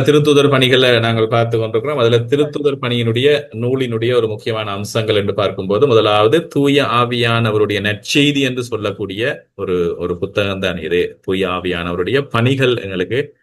திருத்துதர் பணிகளை நாங்கள் பார்த்து கொண்டிருக்கிறோம். அதுல திருத்துதர் பணியினுடைய நூலினுடைய ஒரு முக்கியமான அம்சங்கள் என்று பார்க்கும்போது முதலாவது தூய ஆவியானவருடைய நற்செய்தி என்று சொல்லக்கூடிய ஒரு ஒரு புத்தகம் தான் இது. தூய ஆவியானவருடைய பணிகள் எங்களுக்கு.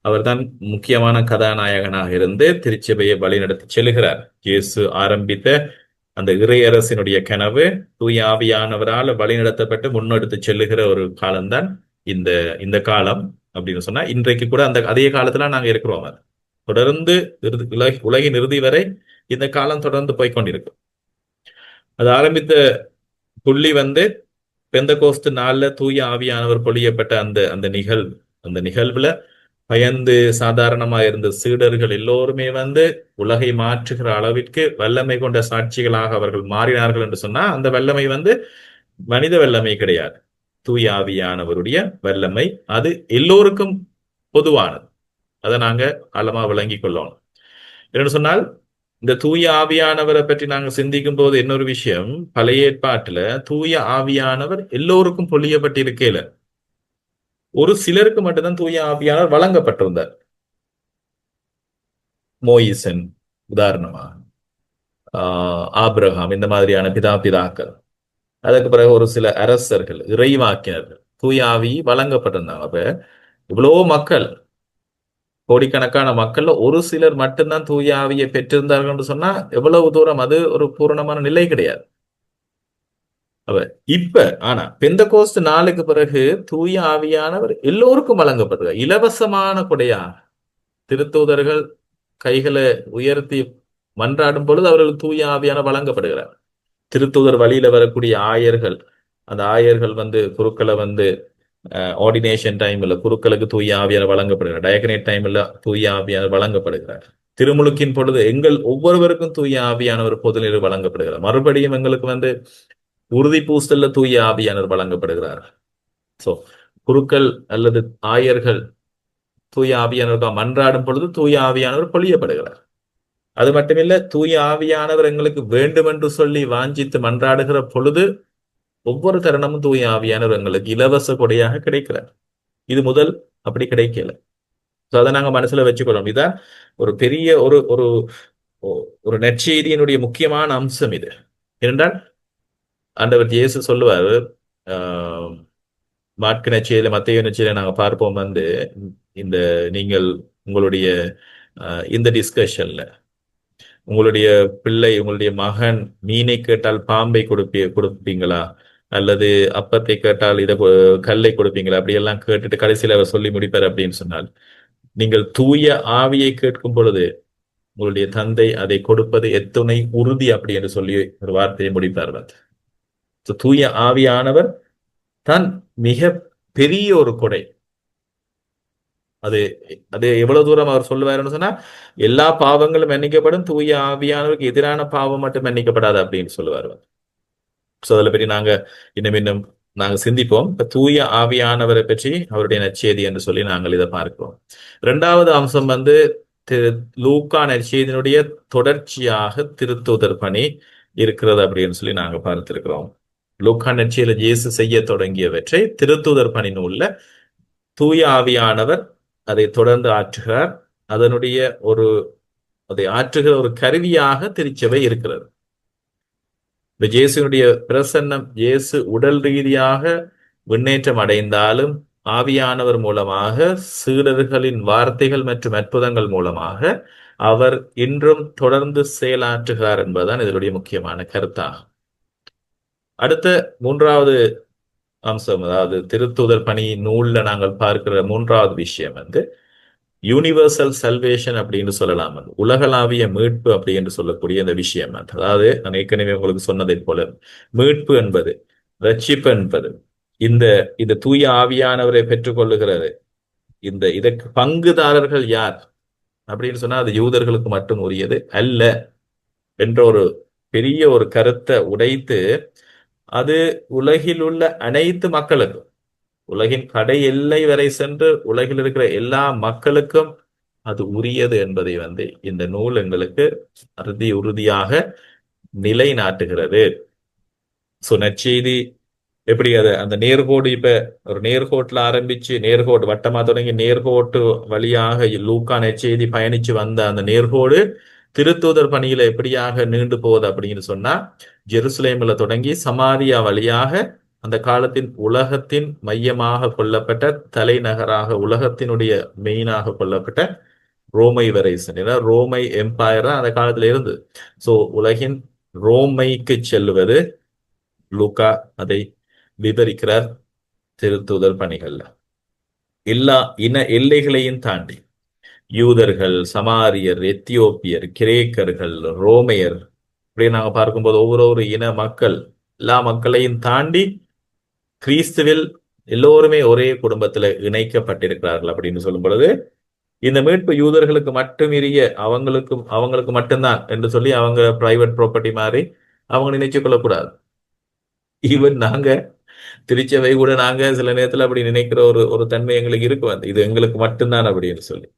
அவர்தான் முக்கியமான கதாநாயகனாக இருந்து திருச்சபையை வழிநடத்தி செல்கிறார். இயேசு ஆரம்பித்த அந்த இறையரசினுடைய கனவு தூய ஆவியானவரால் வழிநடத்தப்பட்டு முன்னெடுத்து செல்லுகிற ஒரு காலம்தான் இந்த இந்த காலம். அப்படின்னு சொன்னா இன்றைக்கு கூட அந்த அதே காலத்துல நாங்க இருக்கிறோம் அது. தொடர்ந்து உலகின் இறுதி வரை இந்த காலம் தொடர்ந்து போய்க்கொண்டிருக்கும். அது ஆரம்பித்த புள்ளி வந்து பெந்த கோஸ்து நாள்ல தூய ஆவியானவர் பொழியப்பட்ட அந்த அந்த நிகழ்வு. அந்த நிகழ்வுல பயந்து சாதாரணமா இருந்த சீடர்கள் எல்லோருமே வந்து உலகை மாற்றுகிற அளவிற்கு வல்லமை கொண்ட சாட்சிகளாக அவர்கள் மாறினார்கள் என்று சொன்னா அந்த வல்லமை வந்து மனித வல்லமை கிடையாது. தூய ஆவியானவருடைய வல்லமை அது எல்லோருக்கும் பொதுவானது. அதை நாங்க ஆழமா விளங்கிக் கொள்ளணும். என்னன்னு சொன்னால் இந்த தூய ஆவியானவரை பற்றி நாங்க சிந்திக்கும் போது இன்னொரு விஷயம் பழைய ஏற்பாட்டுல தூய ஆவியானவர் எல்லோருக்கும் பொழியப்பட்டிருக்கையில ஒரு சிலருக்கு மட்டும்தான் தூய ஆவியானவர் வழங்கப்பட்டிருந்தார். மோயிசன் உதாரணமா ஆஹ் இந்த மாதிரியான பிதா பிதாக்கள். அதுக்கு பிறகு ஒரு சில அரசர்கள் இறைவாக்கினர்கள் தூய ஆவி வழங்கப்பட்டிருந்தாங்க. அப்ப இவ்வளோ மக்கள் கோடிக்கணக்கான மக்கள்ல ஒரு சிலர் மட்டும்தான் தூயாவியை பெற்றிருந்தார்கள் என்று சொன்னா எவ்வளவு தூரம் அது ஒரு பூரணமான நிலை கிடையாது. அவ இப்ப ஆனா பெந்த கோஸ்ட் நாளுக்கு பிறகு தூய ஆவியானவர் எல்லோருக்கும் வழங்கப்படுகிறார் இலவசமான கொடையா திருத்தூதர்கள் கைகளை உயர்த்தி மன்றாடும் பொழுது அவர்கள் தூய ஆவியான வழங்கப்படுகிறார். திருத்துதர் வழியில வரக்கூடிய ஆயர்கள் அந்த ஆயர்கள் வந்து குருக்களை வந்து ஆர்டினேஷன் டைம்ல குருக்களுக்கு தூய ஆவியார் வழங்கப்படுகிறார். டயகனேட் டைம்ல தூய ஆவியார் வழங்கப்படுகிறார். திருமுழுக்கின் பொழுது எங்கள் ஒவ்வொருவருக்கும் தூய ஆவியானவர் பொதுநீர் வழங்கப்படுகிறார். மறுபடியும் எங்களுக்கு வந்து உறுதி பூசல்ல தூய ஆவியானவர் வழங்கப்படுகிறார். சோ குருக்கள் அல்லது ஆயர்கள் தூய ஆவியானவருக்கா மன்றாடும் பொழுது தூய ஆவியானவர் பொழியப்படுகிறார். அது மட்டுமில்ல தூய ஆவியானவர் எங்களுக்கு வேண்டும் என்று சொல்லி வாஞ்சித்து மன்றாடுகிற பொழுது ஒவ்வொரு தருணமும் தூய ஆவியானவர் எங்களுக்கு இலவச கொடையாக கிடைக்கிறார். இது முதல் அப்படி கிடைக்கல. ஸோ அதை நாங்க மனசுல வச்சுக்கொள்ளணும். இதான் ஒரு பெரிய ஒரு ஒரு ஒரு நற்செய்தியினுடைய முக்கியமான அம்சம் இது. என்றால் ஆண்டவர் இயேசு சொல்லுவார் ஆஹ் மாட்கு நச்சையில மத்திய நச்சையில நாங்க பார்ப்போம் வந்து இந்த நீங்கள் உங்களுடைய இந்த டிஸ்கஷன்ல உங்களுடைய பிள்ளை உங்களுடைய மகன் மீனை கேட்டால் பாம்பை கொடுப்பி கொடுப்பீங்களா? அல்லது அப்பத்தை கேட்டால் இதை கல்லை கொடுப்பீங்களா? அப்படியெல்லாம் கேட்டுட்டு கடைசியில் அவர் சொல்லி முடிப்பார் அப்படின்னு சொன்னால் நீங்கள் தூய ஆவியை கேட்கும் பொழுது உங்களுடைய தந்தை அதை கொடுப்பது எத்துணை உறுதி அப்படி என்று சொல்லி ஒரு வார்த்தையை முடிப்பார் தூய ஆவியானவர் தான் மிக பெரிய ஒரு கொடை. அது அது எவ்வளவு தூரம் அவர் சொல்லுவாருன்னு சொன்னா எல்லா பாவங்களும் மன்னிக்கப்படும் தூய ஆவியானவருக்கு எதிரான பாவம் மட்டும் மன்னிக்கப்படாது அப்படின்னு சொல்லுவார் சோ அதில் பற்றி நாங்க இன்னும் இன்னும் நாங்க சிந்திப்போம். இப்ப தூய ஆவியானவரை பற்றி அவருடைய நச்செய்தி என்று சொல்லி நாங்கள் இதை பார்க்கிறோம். இரண்டாவது அம்சம் வந்து திரு லூக்கா நற்செய்தியினுடைய தொடர்ச்சியாக திருத்தூதர் பணி இருக்கிறது அப்படின்னு சொல்லி நாங்க பார்த்திருக்கிறோம். லூக்கா நச்சியில இயேசு செய்ய தொடங்கியவற்றை திருத்தூதர் பணி நூல்ல தூய ஆவியானவர் அதை தொடர்ந்து ஆற்றுகிறார். அதனுடைய ஒரு அதை ஆற்றுகிற ஒரு கருவியாக திருச்சபை இருக்கிறது. இந்த ஜேசுனுடைய பிரசன்னம் இயேசு உடல் ரீதியாக முன்னேற்றம் அடைந்தாலும் ஆவியானவர் மூலமாக சீடர்களின் வார்த்தைகள் மற்றும் அற்புதங்கள் மூலமாக அவர் இன்றும் தொடர்ந்து செயலாற்றுகிறார் என்பதுதான் இதனுடைய முக்கியமான கருத்தாகும். அடுத்த மூன்றாவது அம்சம் அதாவது திருத்துதர் பணி நூல்ல நாங்கள் பார்க்கிற மூன்றாவது விஷயம் வந்து யூனிவர்சல் சல்வேஷன் அப்படின்னு சொல்லலாம் உலகளாவிய மீட்பு அப்படி என்று சொல்லக்கூடிய அந்த விஷயம் அதாவது நான் ஏற்கனவே உங்களுக்கு சொன்னதை போல மீட்பு என்பது ரட்சிப்பு என்பது இந்த இந்த தூய ஆவியானவரை பெற்றுக்கொள்ளுகிறது. இந்த இதற்கு பங்குதாரர்கள் யார்? அப்படின்னு சொன்னா அது யூதர்களுக்கு மட்டும் உரியது அல்ல. என்ற ஒரு பெரிய ஒரு கருத்தை உடைத்து அது உலகில் உள்ள அனைத்து மக்களுக்கும் உலகின் கடை எல்லை வரை சென்று உலகில் இருக்கிற எல்லா மக்களுக்கும் அது உரியது என்பதை வந்து இந்த நூல் எங்களுக்கு அறுதி உறுதியாக நிலைநாட்டுகிறது. ஸோ நற்செய்தி எப்படி அது அந்த நேர்கோடு இப்ப ஒரு நேர்கோட்டில் ஆரம்பிச்சு நேர்கோடு வட்டமா தொடங்கி நேர்கோட்டு வழியாக லூக்கா நெச்செய்தி பயணிச்சு வந்த அந்த நேர்கோடு திருத்தூதர் பணியில எப்படியாக நீண்டு போவது அப்படின்னு சொன்னா ஜெருசலேம்ல தொடங்கி சமாரியா வழியாக அந்த காலத்தின் உலகத்தின் மையமாக கொல்லப்பட்ட தலைநகராக உலகத்தினுடைய மெயினாக கொல்லப்பட்ட ரோமை வரை ரோமை ரோமை தான் அந்த காலத்துல இருந்து. சோ உலகின் ரோமைக்கு செல்வது லூக்கா அதை விவரிக்கிறார் திருத்தூதர் பணிகள்ல. எல்லா இன எல்லைகளையும் தாண்டி. யூதர்கள் சமாரியர் எத்தியோப்பியர் கிரேக்கர்கள் ரோமையர் இப்படி நாங்க பார்க்கும்போது ஒவ்வொரு இன மக்கள் எல்லா மக்களையும் தாண்டி கிறிஸ்துவில் எல்லோருமே ஒரே குடும்பத்துல இணைக்கப்பட்டிருக்கிறார்கள் அப்படின்னு சொல்லும் பொழுது இந்த மீட்பு யூதர்களுக்கு மட்டும் இரிய அவங்களுக்கு அவங்களுக்கு மட்டும்தான் என்று சொல்லி அவங்க பிரைவேட் ப்ராப்பர்ட்டி மாதிரி அவங்க நினைச்சு கொள்ளக்கூடாது. ஈவன் நாங்க திருச்சபை கூட நாங்க சில நேரத்துல அப்படி நினைக்கிற ஒரு ஒரு தன்மை எங்களுக்கு இருக்கு வந்து இது எங்களுக்கு மட்டும்தான் அப்படின்னு சொல்லி.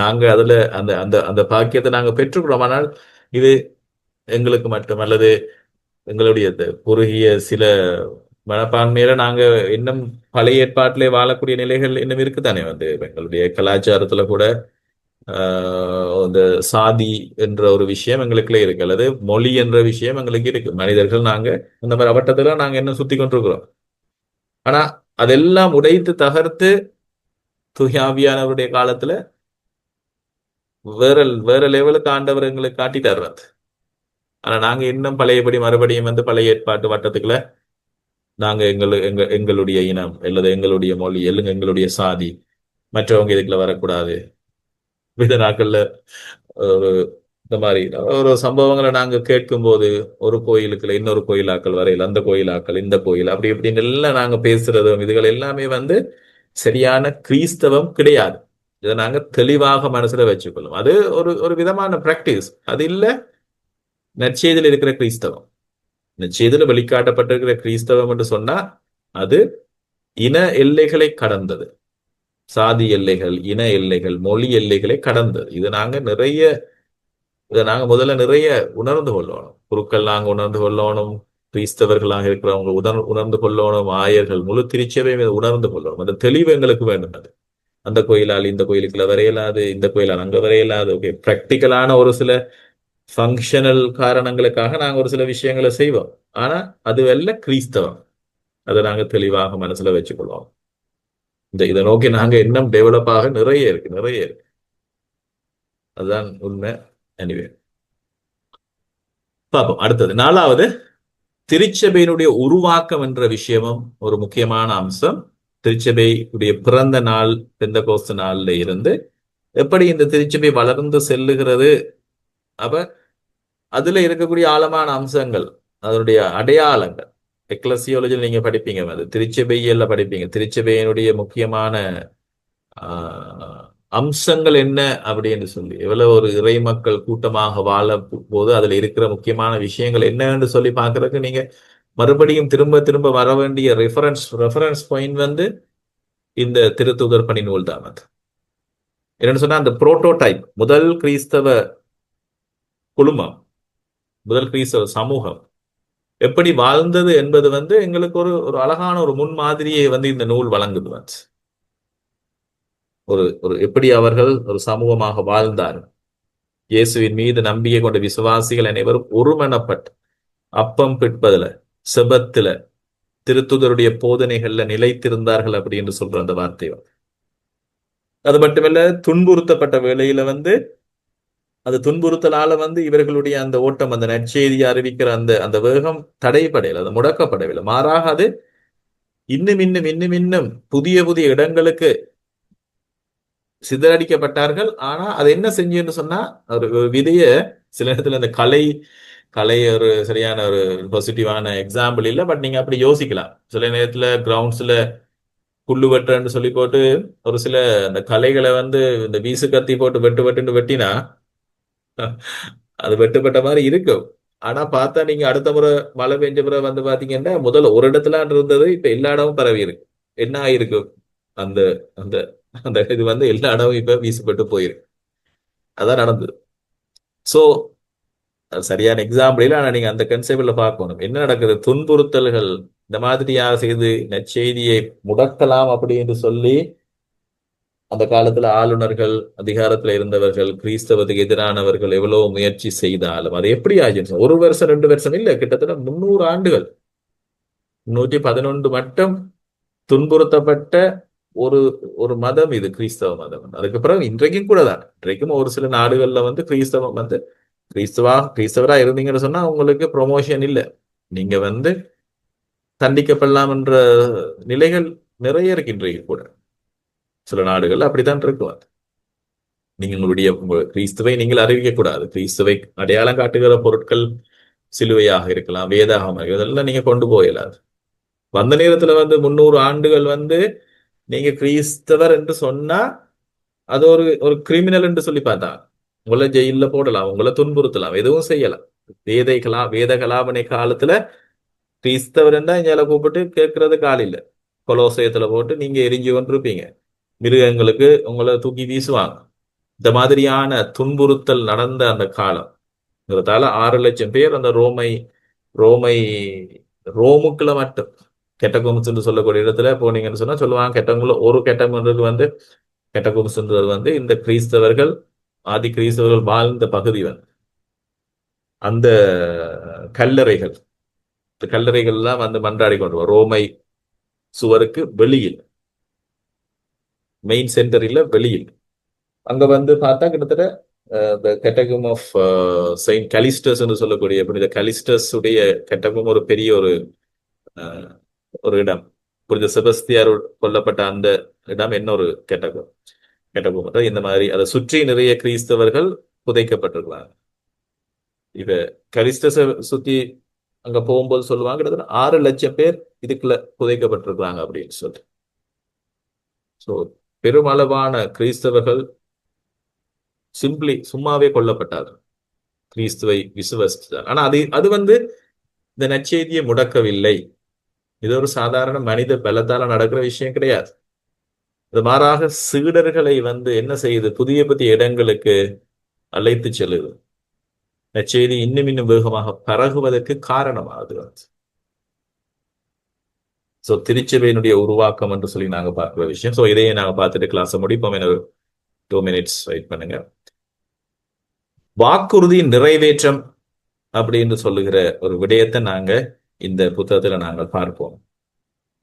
நாங்க அதுல அந்த அந்த அந்த பாக்கியத்தை நாங்க பெற்றுக்கிறோம். ஆனால் இது எங்களுக்கு மட்டும் அல்லது எங்களுடைய குறுகிய சில மனப்பான்மையில நாங்க இன்னும் பழைய ஏற்பாட்டிலே வாழக்கூடிய நிலைகள் இன்னும் இருக்குதானே வந்து? எங்களுடைய கலாச்சாரத்துல கூட இந்த சாதி என்ற ஒரு விஷயம் எங்களுக்குள்ளே இருக்கு. அல்லது மொழி என்ற விஷயம் எங்களுக்கு இருக்கு. மனிதர்கள் நாங்க அந்த மாதிரி அவட்டத்துல நாங்க என்ன சுத்தி கொண்டிருக்கிறோம். ஆனா அதெல்லாம் உடைத்து தகர்த்து துயாவியானவருடைய காலத்துல வேற வேற லெவலுக்கு ஆண்டவர் எங்களுக்கு காட்டிட்டார் வந்து ஆனா நாங்க இன்னும் பழையபடி மறுபடியும் வந்து பழைய ஏற்பாட்டு வட்டத்துக்குள்ள நாங்க எங்கள் எங்க எங்களுடைய இனம் அல்லது எங்களுடைய மொழி எல்லுங்க எங்களுடைய சாதி மற்றவங்க இதுக்குள்ள வரக்கூடாது. வித நாட்கள்ல ஒரு இந்த மாதிரி ஒரு சம்பவங்களை நாங்க கேட்கும் போது ஒரு கோயிலுக்குள்ள இன்னொரு கோயிலாக்கள் வரையில் அந்த கோயிலாக்கள் இந்த கோயில் அப்படி இப்படின்னு எல்லாம் நாங்க பேசுறதும் இதுகள் எல்லாமே வந்து சரியான கிறிஸ்தவம் கிடையாது. இதை நாங்க தெளிவாக மனசுல வச்சுக்கொள்ளும். அது ஒரு ஒரு விதமான பிராக்டிஸ் அது இல்ல நற்செய்தியில் இருக்கிற கிறிஸ்தவம். நற்செய்தியில் வெளிக்காட்டப்பட்டிருக்கிற கிறிஸ்தவம் என்று சொன்னா அது இன எல்லைகளை கடந்தது. சாதி எல்லைகள் இன எல்லைகள் மொழி எல்லைகளை கடந்தது. இது நாங்க நிறைய இதை நாங்க முதல்ல நிறைய உணர்ந்து கொள்ளணும். குருக்கள் நாங்க உணர்ந்து கொள்ளணும் கிறிஸ்தவர்களாக இருக்கிறவங்க உணர் உணர்ந்து கொள்ளணும் ஆயர்கள் முழு திருச்சியவையும் உணர்ந்து கொள்ளணும். அந்த தெளிவு எங்களுக்கு வேண்டும் அது. அந்த கோயிலால் இந்த கோயிலுக்குள்ள வரையலாது இந்த கோயிலால் அங்க வரையலாது ஓகே ப்ராக்டிக்கலான ஒரு சில ஃபங்க்ஷனல் காரணங்களுக்காக நாங்க ஒரு சில விஷயங்களை செய்வோம். ஆனா அது வெல்ல கிறிஸ்தவம். அதை நாங்க தெளிவாக மனசுல வச்சுக்கொள்வோம். இந்த இதை நோக்கி நாங்க இன்னும் டெவலப் ஆக நிறைய இருக்கு நிறைய இருக்கு. அதுதான் உண்மை. எனிவே பார்ப்போம். அடுத்தது நாலாவது திருச்சபையினுடைய உருவாக்கம் என்ற விஷயமும் ஒரு முக்கியமான அம்சம். திருச்சபையுடைய பிறந்த நாள் பெந்த கோஸ்து நாள்ல இருந்து எப்படி இந்த திருச்சபை வளர்ந்து செல்லுகிறது? அப்ப அதுல இருக்கக்கூடிய ஆழமான அம்சங்கள் அதனுடைய அடையாளங்கள். எக்லசியாலஜியில் நீங்க படிப்பீங்க அது திருச்சபையில படிப்பீங்க. திருச்சபையினுடைய முக்கியமான அம்சங்கள் என்ன அப்படின்னு சொல்லி எவ்வளவு ஒரு இறை மக்கள் கூட்டமாக வாழ போது அதுல இருக்கிற முக்கியமான விஷயங்கள் என்னன்னு சொல்லி பாக்குறதுக்கு நீங்க மறுபடியும் திரும்ப திரும்ப வர வேண்டிய ரெஃபரன்ஸ் ரெஃபரன்ஸ் பாயிண்ட் வந்து இந்த திருத்துதர் பணி நூல் தான் அது. என்னன்னு சொன்னா அந்த புரோட்டோடைப் முதல் கிறிஸ்தவ குழுமம் முதல் கிறிஸ்தவ சமூகம் எப்படி வாழ்ந்தது என்பது வந்து எங்களுக்கு ஒரு ஒரு அழகான ஒரு முன்மாதிரியை வந்து இந்த நூல் வழங்குது வந்து ஒரு ஒரு எப்படி அவர்கள் ஒரு சமூகமாக வாழ்ந்தார். இயேசுவின் மீது நம்பிக்கை கொண்ட விசுவாசிகள் அனைவரும் ஒருமனப்பட்டு அப்பம் பிற்பதில் செபத்துல திருத்துதருடைய போதனைகள்ல நிலைத்திருந்தார்கள் அப்படின்னு சொல்ற அந்த வார்த்தை அது மட்டுமல்ல துன்புறுத்தப்பட்ட வேளையில வந்து அது துன்புறுத்தலால வந்து இவர்களுடைய அந்த ஓட்டம் அந்த நற்செய்தியை அறிவிக்கிற அந்த அந்த வேகம் தடைப்படையில அது முடக்கப்படவில்லை. மாறாக அது இன்னும் இன்னும் இன்னும் இன்னும் புதிய புதிய இடங்களுக்கு சிதறடிக்கப்பட்டார்கள். ஆனா அது என்ன செஞ்சுன்னு சொன்னா ஒரு விதைய சில நேரத்துல அந்த கலை கலை ஒரு சரியான ஒரு பாசிட்டிவான எக்ஸாம்பிள் இல்லை பட் நீங்க அப்படி யோசிக்கலாம். சில நேரத்துல கிரவுண்ட்ஸ்ல புல்லு வெட்டுறன்னு சொல்லி போட்டு ஒரு சில அந்த கலைகளை வந்து இந்த வீசு கத்தி போட்டு வெட்டு வெட்டுன்னு வெட்டினா அது வெட்டுப்பட்ட மாதிரி இருக்கும். ஆனா பார்த்தா நீங்க அடுத்த முறை மழை பெஞ்ச முறை வந்து பாத்தீங்கன்னா முதல்ல ஒரு இடத்துல இருந்தது இப்ப எல்லா இடமும் பரவி இருக்கு. என்ன ஆயிருக்கு? அந்த அந்த அந்த இது வந்து எல்லா இடமும் இப்ப வீசுப்பட்டு போயிருக்கு. அதான் நடந்தது. சோ சரியான எக்ஸாம்பிள் ஆனா நீங்க அந்த கன்செப்ட்ல பார்க்கணும். என்ன நடக்குது? துன்புறுத்தல்கள் இந்த மாதிரியாக செய்து நற்செய்தியை முடக்கலாம் அப்படி என்று சொல்லி அந்த காலத்துல ஆளுநர்கள் அதிகாரத்துல இருந்தவர்கள் கிறிஸ்தவத்துக்கு எதிரானவர்கள் எவ்வளவு முயற்சி செய்தாலும் அது எப்படி ஆச்சு ஒரு வருஷம் ரெண்டு வருஷம் இல்ல கிட்டத்தட்ட முன்னூறு ஆண்டுகள். நூற்றி பதினொன்று மட்டும் துன்புறுத்தப்பட்ட ஒரு ஒரு மதம் இது கிறிஸ்தவ மதம். அதுக்கு பிறகு இன்றைக்கும் கூட தான். இன்றைக்கும் ஒரு சில நாடுகள்ல வந்து கிறிஸ்தவம் வந்து கிறிஸ்தவா கிறிஸ்தவரா இருந்தீங்கன்னு சொன்னா உங்களுக்கு ப்ரொமோஷன் இல்லை. நீங்க வந்து தண்டிக்கப்படலாம் என்ற நிலைகள் நிறைய இருக்கின்றீங்க கூட. சில நாடுகள் அப்படித்தான் இருக்கும் அது. நீங்க உங்களுடைய கிறிஸ்துவை நீங்கள் அறிவிக்க கூடாது. கிறிஸ்துவை அடையாளம் காட்டுகிற பொருட்கள் சிலுவையாக இருக்கலாம் வேதாகமாக இதெல்லாம் நீங்க கொண்டு போயிடாது வந்த நேரத்துல வந்து முன்னூறு ஆண்டுகள் வந்து நீங்க கிறிஸ்தவர் என்று சொன்னா அது ஒரு ஒரு கிரிமினல் என்று சொல்லி பார்த்தா உங்களை ஜெயில போடலாம் உங்களை துன்புறுத்தலாம் எதுவும் செய்யலாம். வேதை கலா வேத கலாபனை காலத்துல கிறிஸ்தவர் என்றா இங்கே கூப்பிட்டு கேட்கறது கால் இல்லை. கொலோசயத்துல போட்டு நீங்க எரிஞ்சு கொண்டிருப்பீங்க. மிருகங்களுக்கு உங்களை தூக்கி வீசுவாங்க. இந்த மாதிரியான துன்புறுத்தல் நடந்த அந்த காலம் ஆறு லட்சம் பேர் அந்த ரோமை ரோமை ரோமுக்குள்ள மட்டும். கெட்டகும்ஸ்ன்னு சொல்லக்கூடிய இடத்துல போனீங்கன்னு சொன்னா சொல்லுவாங்க கெட்டவங்கள ஒரு கெட்டகுன்றது வந்து கெட்டகும்ஸ்ன்றது வந்து இந்த கிறிஸ்தவர்கள் ஆதி கிறிஸ்தவர்கள் வாழ்ந்த பகுதி வந்து அந்த கல்லறைகள் இந்த கல்லறைகள்லாம் வந்து மன்றாடி கொண்டு ரோமை சுவருக்கு வெளியில். மெயின் சென்டரில் வெளியில். அங்க வந்து பார்த்தா கிட்டத்தட்ட இந்த கெட்டகம் ஆஃப் செயின்ட் கலிஸ்டர்ஸ் என்று சொல்லக்கூடிய புனித கலிஸ்டர்ஸ் உடைய கெட்டகம் ஒரு பெரிய ஒரு ஒரு இடம். புரிஞ்ச செபஸ்தியார் கொல்லப்பட்ட அந்த இடம் என்ன ஒரு கெட்டகம் கெட்டகம் இந்த மாதிரி அதை சுற்றி நிறைய கிறிஸ்தவர்கள் புதைக்கப்பட்டிருக்கிறாங்க. இப்ப கலிஸ்டஸை சுத்தி அங்க போகும்போது சொல்லுவாங்க கிட்டத்தட்ட ஆறு லட்சம் பேர் இதுக்குள்ள புதைக்கப்பட்டிருக்கிறாங்க அப்படின்னு சொல்லி ஸோ பெருமளவான கிறிஸ்தவர்கள் சிம்பிளி சும்மாவே கொல்லப்பட்டார்கள். கிறிஸ்துவை விசுவசித்தார் ஆனா அது அது வந்து இந்த நற்செய்தியை முடக்கவில்லை. இது ஒரு சாதாரண மனித பலத்தால நடக்கிற விஷயம் கிடையாது. இது மாறாக சீடர்களை வந்து என்ன செய்யுது? புதிய புதிய இடங்களுக்கு அழைத்து செல்லுது. நச்செய்தி இன்னும் இன்னும் வேகமாக பரகுவதற்கு காரணமாகுது. ஸோ திருச்சபையினுடைய உருவாக்கம் என்று சொல்லி நாங்க பார்க்குற விஷயம். ஸோ இதையே நாங்க பார்த்துட்டு கிளாஸை முடிப்போம். என்ன டூ மினிட்ஸ் வெயிட் பண்ணுங்க. வாக்குறுதி நிறைவேற்றம் அப்படின்னு சொல்லுகிற ஒரு விடயத்தை நாங்க இந்த புத்தகத்துல நாங்கள் பார்ப்போம்.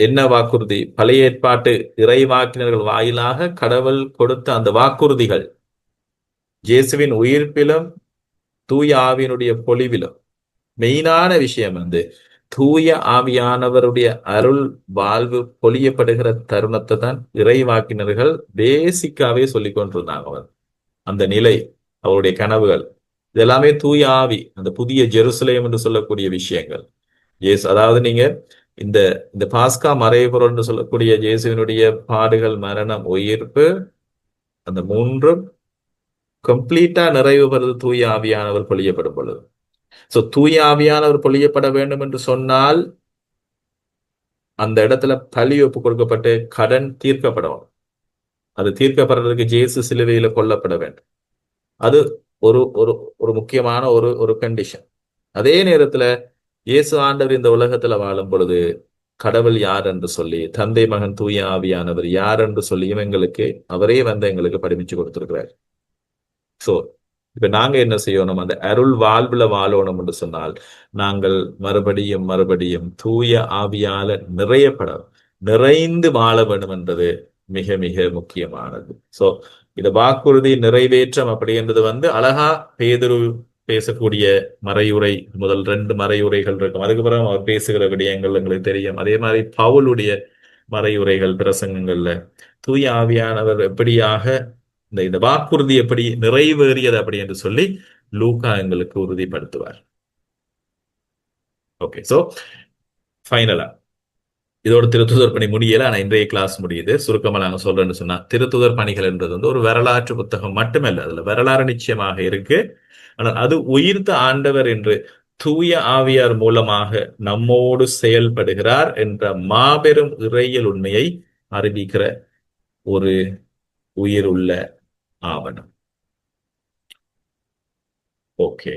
என்ன வாக்குறுதி? பழைய ஏற்பாட்டு இறைவாக்கினர்கள் வாயிலாக கடவுள் கொடுத்த அந்த வாக்குறுதிகள். இயேசுவின் உயிர்ப்பிலும் தூய ஆவியினுடைய பொலிவிலும். மெயினான விஷயம் வந்து தூய ஆவியானவருடைய அருள் வாழ்வு பொழியப்படுகிற தருணத்தை தான் இறைவாக்கினர்கள் பேசிக்காவே சொல்லி கொண்டிருந்தாங்க அவர். அந்த நிலை அவருடைய கனவுகள். இதெல்லாமே தூய ஆவி அந்த புதிய ஜெருசலேம் என்று சொல்லக்கூடிய விஷயங்கள். இயேசு அதாவது நீங்க இந்த இந்த பாஸ்கா மறைபொருள்னு சொல்லக்கூடிய இயேசுவினுடைய பாடுகள் மரணம் உயிர்ப்பு அந்த மூன்றும் கம்ப்ளீட்டா நிறைவு பெறுது தூய ஆவியானவர் பொழியப்படும் பொழுது. சோ தூய ஆவியானவர் பொழியப்பட வேண்டும் என்று சொன்னால் அந்த இடத்துல பழி ஒப்பு கொடுக்கப்பட்டு கடன் தீர்க்கப்படணும். அது தீர்க்கப்படுறதுக்கு ஜேசு சிலுவையில கொல்லப்பட வேண்டும். அது ஒரு ஒரு ஒரு முக்கியமான ஒரு ஒரு கண்டிஷன் அதே நேரத்துல இயேசு ஆண்டவர் இந்த உலகத்துல வாழும் பொழுது கடவுள் யார் என்று சொல்லி தந்தை மகன் தூய ஆவியானவர் யார் என்று சொல்லியும் எங்களுக்கு அவரே வந்து எங்களுக்கு படிமிச்சு கொடுத்திருக்கிறார். சோ இப்ப நாங்க என்ன செய்யணும்? அந்த அருள் வாழ்வுல வாழணும் என்று சொன்னால் நாங்கள் மறுபடியும் மறுபடியும் தூய ஆவியால நிறையப்பட நிறைந்து வாழ வேண்டும் என்றது மிக மிக முக்கியமானது. சோ இந்த வாக்குறுதி நிறைவேற்றம் அப்படின்றது வந்து அழகா பேதுரு பேசக்கூடிய மறையுரை முதல் ரெண்டு மறையுரைகள் இருக்கும். அதுக்கப்புறம் அவர் பேசுகிற விடயங்கள் எங்களுக்கு தெரியும். அதே மாதிரி பவுலுடைய மறையுரைகள் பிரசங்கங்கள்ல. தூய ஆவியானவர் எப்படியாக இந்த இந்த வாக்குறுதி எப்படி நிறைவேறியது அப்படி என்று சொல்லி லூகா எங்களுக்கு உறுதிப்படுத்துவார். ஓகே சோ ஃபைனலா இதோட திருத்துதர் பணி முடியல. ஆனா இன்றைய கிளாஸ் முடியுது. சுருக்கமா நாங்க சொல்றேன்னு சொன்னா திருத்துதர் பணிகள் என்றது வந்து ஒரு வரலாற்று புத்தகம் மட்டுமல்ல. அதுல வரலாறு நிச்சயமாக இருக்கு. ஆனால் அது உயிர்த்த ஆண்டவர் என்று தூய ஆவியார் மூலமாக நம்மோடு செயல்படுகிறார் என்ற மாபெரும் இறையல் உண்மையை அறிவிக்கிற ஒரு உயிர் உள்ள ஆவணம். ஓகே.